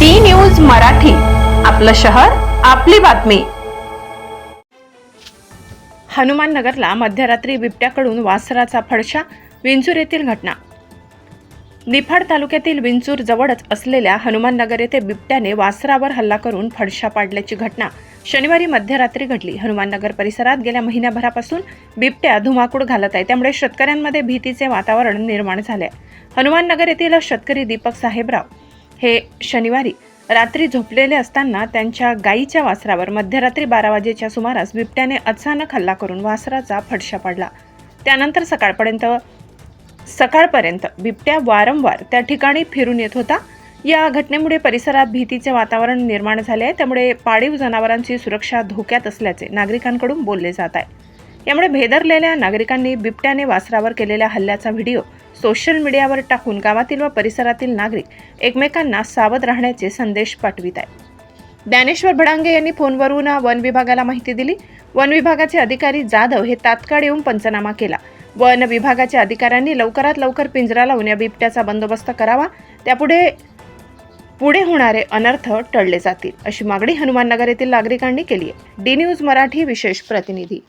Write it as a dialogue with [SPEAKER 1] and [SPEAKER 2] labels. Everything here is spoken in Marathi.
[SPEAKER 1] डी न्यूज मराठी आपलं शहर आपली बातमी. हनुमाननगरला मध्यरात्री बिबट्याकडून वासराचा फडशा विंचूर येथील घटना. निफाड तालुक्यातील विंचूर जवळच असलेल्या हनुमाननगर येथे बिबट्याने वासरावर हल्ला करून फडशा पाडल्याची घटना शनिवारी मध्यरात्री घडली. हनुमाननगर परिसरात गेल्या महिन्याभरापासून बिबट्या धुमाकूळ घालत आहे. त्यामुळे शेतकऱ्यांमध्ये भीतीचे वातावरण निर्माण झाले हनुमाननगर येथील शेतकरी दीपक साहेबराव हे शनिवारी रात्री झोपलेले असताना त्यांच्या गायीच्या वासरावर मध्यरात्री बारा वाजेच्या सुमारास बिबट्याने अचानक हल्ला करून वासराचा फडशा पडला. त्यानंतर सकाळपर्यंत सकाळपर्यंत बिबट्या वारंवार त्या ठिकाणी फिरून येत होता. या घटनेमुळे परिसरात भीतीचे वातावरण निर्माण झाले आहे. त्यामुळे पाळीव जनावरांची सुरक्षा धोक्यात असल्याचे नागरिकांकडून बोलले जात आहे. यामुळे भेदरलेल्या नागरिकांनी बिबट्याने वासरावर केलेल्या हल्ल्याचा व्हिडिओ सोशल मीडियावर टाकून गावातील व परिसरातील नागरिक एकमेकांना सावध राहण्याचे संदेश पाठवित आहेत. ज्ञानेश्वर भडांगे यांनी फोनवरून वन विभागाला माहिती दिली. वन विभागाचे अधिकारी जाधव हे तात्काळ येऊन पंचनामा केला. वन विभागाच्या अधिकाऱ्यांनी लवकरात लवकर पिंजरा लावून या बिबट्याचा बंदोबस्त करावा. त्यापुढे पुढे होणारे अनर्थ टळले जातील अशी मागणी हनुमाननगर येथील नागरिकांनी केली आहे. डी न्यूज मराठी विशेष प्रतिनिधी